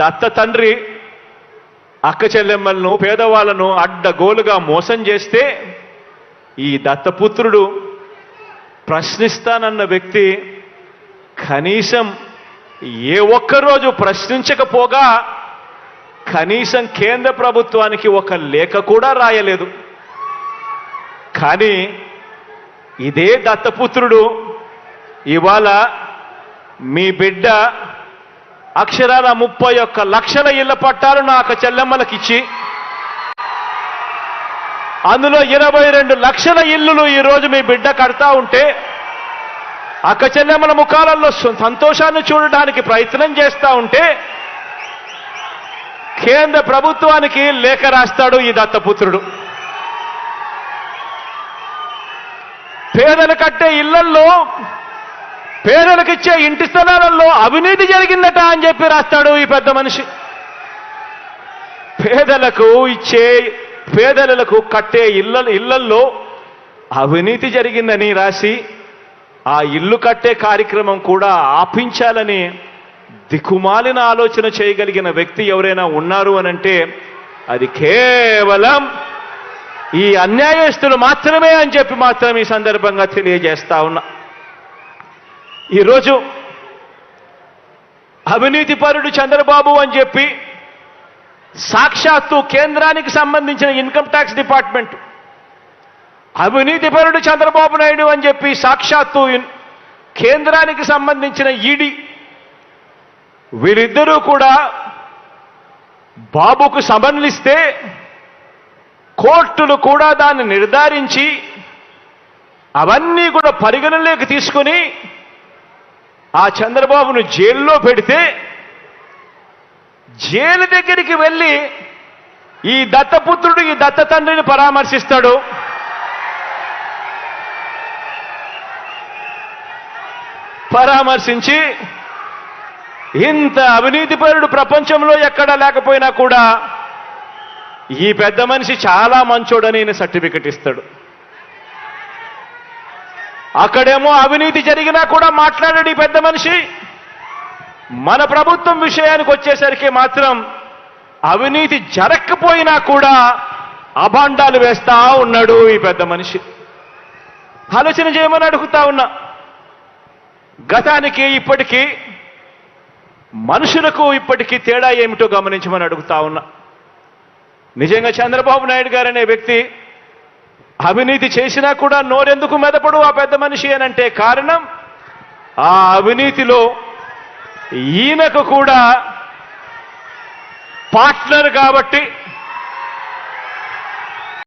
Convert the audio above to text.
దత్త తండ్రి అక్క చెల్లెమ్మలను పేదవాళ్ళను అడ్డగోలుగా మోసం చేస్తే ఈ దత్తపుత్రుడు ప్రశ్నిస్తానన్న వ్యక్తి కనీసం ఏ ఒక్కరోజు ప్రశ్నించకపోగా కనీసం కేంద్ర ప్రభుత్వానికి ఒక లేఖ కూడా రాయలేదు. కానీ ఇదే దత్తపుత్రుడు ఇవాళ మీ బిడ్డ అక్షరాల ముప్పై ఒక్క లక్షల ఇళ్ళ పట్టాలు నాకు చెల్లెమ్మలకిచ్చి అందులో ఇరవై రెండు లక్షల ఇల్లులు ఈరోజు మీ బిడ్డ కడతా ఉంటే అక్క చెల్లెమ్మల ముఖాలలో సంతోషాన్ని చూడడానికి ప్రయత్నం చేస్తా ఉంటే కేంద్ర ప్రభుత్వానికి లేఖ రాస్తాడు ఈ దత్తపుత్రుడు. పేదలు కట్టే ఇళ్ళల్లో పేదలకు ఇచ్చే ఇంటి స్థలాలలో అవినీతి జరిగిందట అని చెప్పి రాస్తాడు ఈ పెద్ద మనిషి. పేదలకు ఇచ్చే పేదలకు కట్టే ఇళ్ళ ఇళ్ళల్లో అవినీతి జరిగిందని రాసి ఆ ఇల్లు కట్టే కార్యక్రమం కూడా ఆపించాలని దిక్కుమాలిన ఆలోచన చేయగలిగిన వ్యక్తి ఎవరైనా ఉన్నారు అనంటే అది కేవలం ఈ అన్యాయస్తులు మాత్రమే అని చెప్పి మాత్రం ఈ సందర్భంగా తెలియజేస్తా ఉన్నా. ఈరోజు అవినీతిపరుడు చంద్రబాబు అని చెప్పి సాక్షాత్తు కేంద్రానికి సంబంధించిన ఇన్కమ్ ట్యాక్స్ డిపార్ట్మెంట్ అవినీతిపరుడు చంద్రబాబు నాయుడు అని చెప్పి సాక్షాత్తు కేంద్రానికి సంబంధించిన ఈడీ వీరిద్దరూ కూడా బాబుకు సమన్లిస్తే కోర్టులు కూడా దాన్ని నిర్ధారించి అవన్నీ కూడా పరిగణలోకి తీసుకుని ఆ చంద్రబాబును జైల్లో పెడితే జైలు దగ్గరికి వెళ్ళి ఈ దత్తపుత్రుడు ఈ దత్త తండ్రిని పరామర్శిస్తాడు. పరామర్శించి ఇంత అవినీతిపరుడు ప్రపంచంలో ఎక్కడా లేకపోయినా కూడా ఈ పెద్ద మనిషి చాలా మంచోడని సర్టిఫికెట్ ఇస్తాడు. అక్కడేమో అవినీతి జరిగినా కూడా మాట్లాడాడు ఈ పెద్ద మనిషి. మన ప్రభుత్వం విషయానికి వచ్చేసరికి మాత్రం అవినీతి జరగకపోయినా కూడా అభాండాలు వేస్తా ఉన్నాడు ఈ పెద్ద మనిషి. ఆలోచన చేయమని అడుగుతా ఉన్నా. గతానికి ఇప్పటికీ మనుషులకు ఇప్పటికీ తేడా ఏమిటో గమనించమని అడుగుతా ఉన్నా. నిజంగా చంద్రబాబు నాయుడు గారు అనే వ్యక్తి అవినీతి చేసినా కూడా నోరెందుకు మెదపడు ఆ పెద్ద మనిషి అనంటే కారణం? ఆ అవినీతిలో ఈయనకు కూడా పార్ట్నర్ కాబట్టి